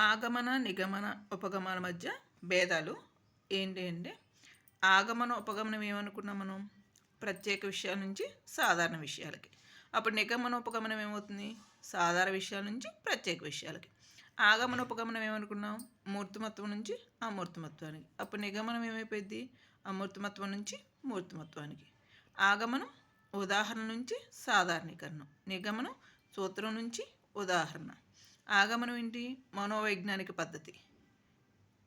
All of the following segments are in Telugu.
ఆగమన నిగమన ఉపగమన మధ్య భేదాలు ఏంటి అంటే ఆగమన ఉపగమనం ఏమనుకున్నాం మనం? ప్రత్యేక విషయాల నుంచి సాధారణ విషయాలకి. అప్పుడు నిగమన ఉపగమనం ఏమవుతుంది? సాధారణ విషయాల నుంచి ప్రత్యేక విషయాలకి. ఆగమన ఉపగమనం ఏమనుకున్నాం? మూర్తిమత్వం నుంచి అమూర్తిమత్వానికి. అప్పుడు నిగమనం ఏమైపోయింది అమూర్తిమత్వం నుంచి మూర్తిమత్వానికి. ఆగమనం ఉదాహరణ నుంచి సాధారణీకరణం. నిగమనం సూత్రం నుంచి ఉదాహరణ. ఆగమనం ఏంటి? మనోవైజ్ఞానిక పద్ధతి.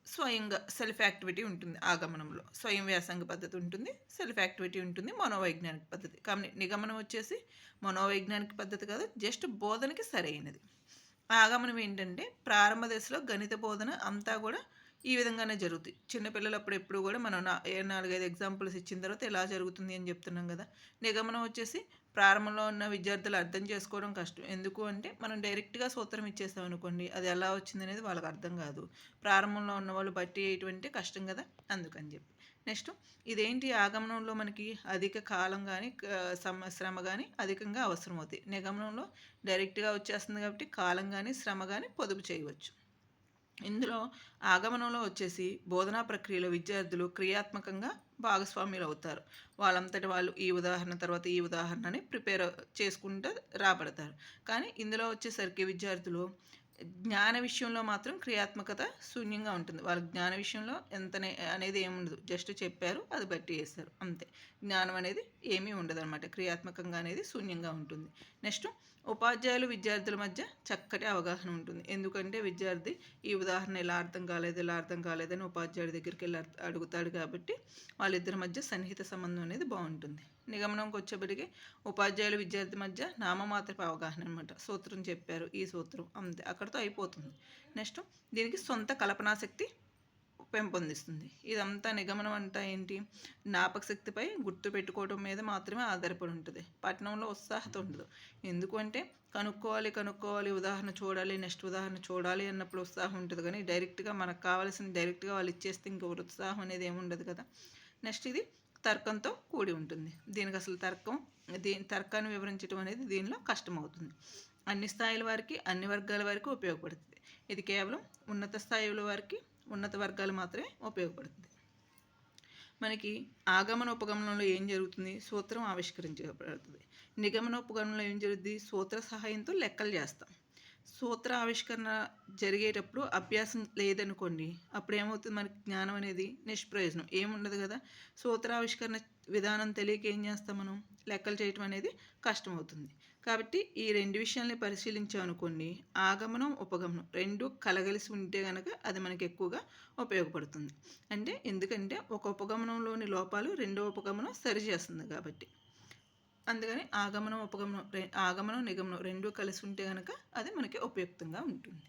స్వయంగా సెల్ఫ్ యాక్టివిటీ ఉంటుంది ఆగమనంలో. స్వయం వ్యాసంగ పద్ధతి ఉంటుంది సెల్ఫ్ యాక్టివిటీ ఉంటుంది మనోవైజ్ఞానిక పద్ధతి. కానీ నిగమనం వచ్చేసి మనోవైజ్ఞానిక పద్ధతి కాదు జస్ట్ బోధనకి సరైనది. ఆగమనం ఏంటంటే ప్రారంభ దశలో గణిత బోధన అంతా కూడా ఈ విధంగానే జరుగుతుంది చిన్నపిల్లలు అప్పుడు ఎప్పుడు కూడా మనం నాలుగైదు ఎగ్జాంపుల్స్ ఇచ్చిన తర్వాత ఎలా జరుగుతుంది అని చెప్తున్నాం కదా. నిగమనం వచ్చేసి ప్రారంభంలో ఉన్న విద్యార్థులు అర్థం చేసుకోవడం కష్టం. ఎందుకు అంటే మనం డైరెక్ట్గా సూత్రం ఇచ్చేస్తాం అనుకోండి అది ఎలా వచ్చింది అనేది వాళ్ళకి అర్థం కాదు. ప్రారంభంలో ఉన్న వాళ్ళు బట్టి వేయటువంటి కష్టం కదా అందుకని చెప్పి. నెక్స్ట్ ఇదేంటి ఆగమనంలో మనకి అధిక కాలం కానీ శ్రమ కానీ అధికంగా అవసరం అవుతాయి నిగమనంలో డైరెక్ట్గా వచ్చేస్తుంది కాబట్టి కాలం కానీ శ్రమ కానీ పొదుపు చేయవచ్చు. ఇందులో ఆగమనంలో వచ్చేసి బోధనా ప్రక్రియలో విద్యార్థులు క్రియాత్మకంగా భాగస్వామ్యులు అవుతారు. వాళ్ళంతటి వాళ్ళు ఈ ఉదాహరణ తర్వాత ఈ ఉదాహరణని ప్రిపేర్ చేసుకుంటూ రాబడతారు. కానీ ఇందులో వచ్చేసరికి విద్యార్థులు జ్ఞాన విషయంలో మాత్రం క్రియాత్మకత శూన్యంగా ఉంటుంది. వాళ్ళ జ్ఞాన విషయంలో ఎంత అనేది ఏముండదు జస్ట్ చెప్పారు అది బట్టి చేస్తారు. అంతే. జ్ఞానం అనేది ఏమీ ఉండదు అనమాట క్రియాత్మకంగా అనేది శూన్యంగా ఉంటుంది. నెక్స్ట్ ఉపాధ్యాయులు విద్యార్థుల మధ్య చక్కటి అవగాహన ఉంటుంది. ఎందుకంటే విద్యార్థి ఈ ఉదాహరణ ఎలా అర్థం కాలేదు ఎలా అర్థం కాలేదని ఉపాధ్యాయుడి దగ్గరికి వెళ్ళి అడుగుతాడు కాబట్టి వాళ్ళిద్దరి మధ్య సన్నిహిత సంబంధం అనేది బాగుంటుంది. నిగమనంకి వచ్చేప్పటికి ఉపాధ్యాయులు విద్యార్థి మధ్య నామమాత్రపు అవగాహన అనమాట సూత్రం చెప్పారు ఈ సూత్రం అంతే. అక్కడితో అయిపోతుంది. నెక్స్ట్ దీనికి సొంత కల్పనాశక్తి పెంపొందిస్తుంది. ఇదంతా నిగమనం అంతా ఏంటి? జ్ఞాపక శక్తిపై గుర్తు పెట్టుకోవడం మీద మాత్రమే ఆధారపడి ఉంటుంది. పట్టణంలో ఉత్సాహత ఉండదు. ఎందుకంటే కనుక్కోవాలి కనుక్కోవాలి ఉదాహరణ చూడాలి నెక్స్ట్ ఉదాహరణ చూడాలి అన్నప్పుడు ఉత్సాహం ఉంటుంది కానీ డైరెక్ట్గా మనకు కావాల్సిన డైరెక్ట్గా వాళ్ళు ఇచ్చేస్తే ఇంకొకటి ఉత్సాహం అనేది ఏముండదు కదా. నెక్స్ట్ ఇది తర్కంతో కూడి ఉంటుంది. దీనికి అసలు తర్కం దీని తర్కాన్ని వివరించడం అనేది దీనిలో కష్టమవుతుంది. అన్ని స్థాయిల వారికి అన్ని వర్గాల వారికి ఉపయోగపడుతుంది. ఇది కేవలం ఉన్నత స్థాయిల వారికి ఉన్నత వర్గాలు మాత్రమే ఉపయోగపడుతుంది. మనకి ఆగమన ఉపగమనంలో ఏం జరుగుతుంది? సూత్రం ఆవిష్కరించబడుతుంది. నిగమన ఉపగమనంలో ఏం జరుగుతుంది? సూత్ర సహాయంతో లెక్కలు చేస్తాం. సూత్ర ఆవిష్కరణ జరిగేటప్పుడు అభ్యాసం లేదనుకోండి అప్పుడు ఏమవుతుంది మనకి జ్ఞానం అనేది నిష్ప్రయోజనం. ఏముండదు కదా? సూత్ర ఆవిష్కరణ విధానం తెలియక ఏం చేస్తాం మనం? లెక్కలు చేయటం అనేది కష్టమవుతుంది. కాబట్టి ఈ రెండు విషయాల్ని పరిశీలించామనుకోండి ఆగమనం ఉపగమనం రెండు కలగలిసి ఉంటే కనుక అది మనకి ఎక్కువగా ఉపయోగపడుతుంది. అంటే ఎందుకంటే ఒక ఉపగమనంలోని లోపాలు రెండో ఉపగమనం సరిచేస్తుంది కాబట్టి. అందుకని ఆగమనం ఉపగమనం ఆగమనం నిగమనం రెండూ కలిసి ఉంటే కనుక అది మనకి ఉపయుక్తంగా ఉంటుంది.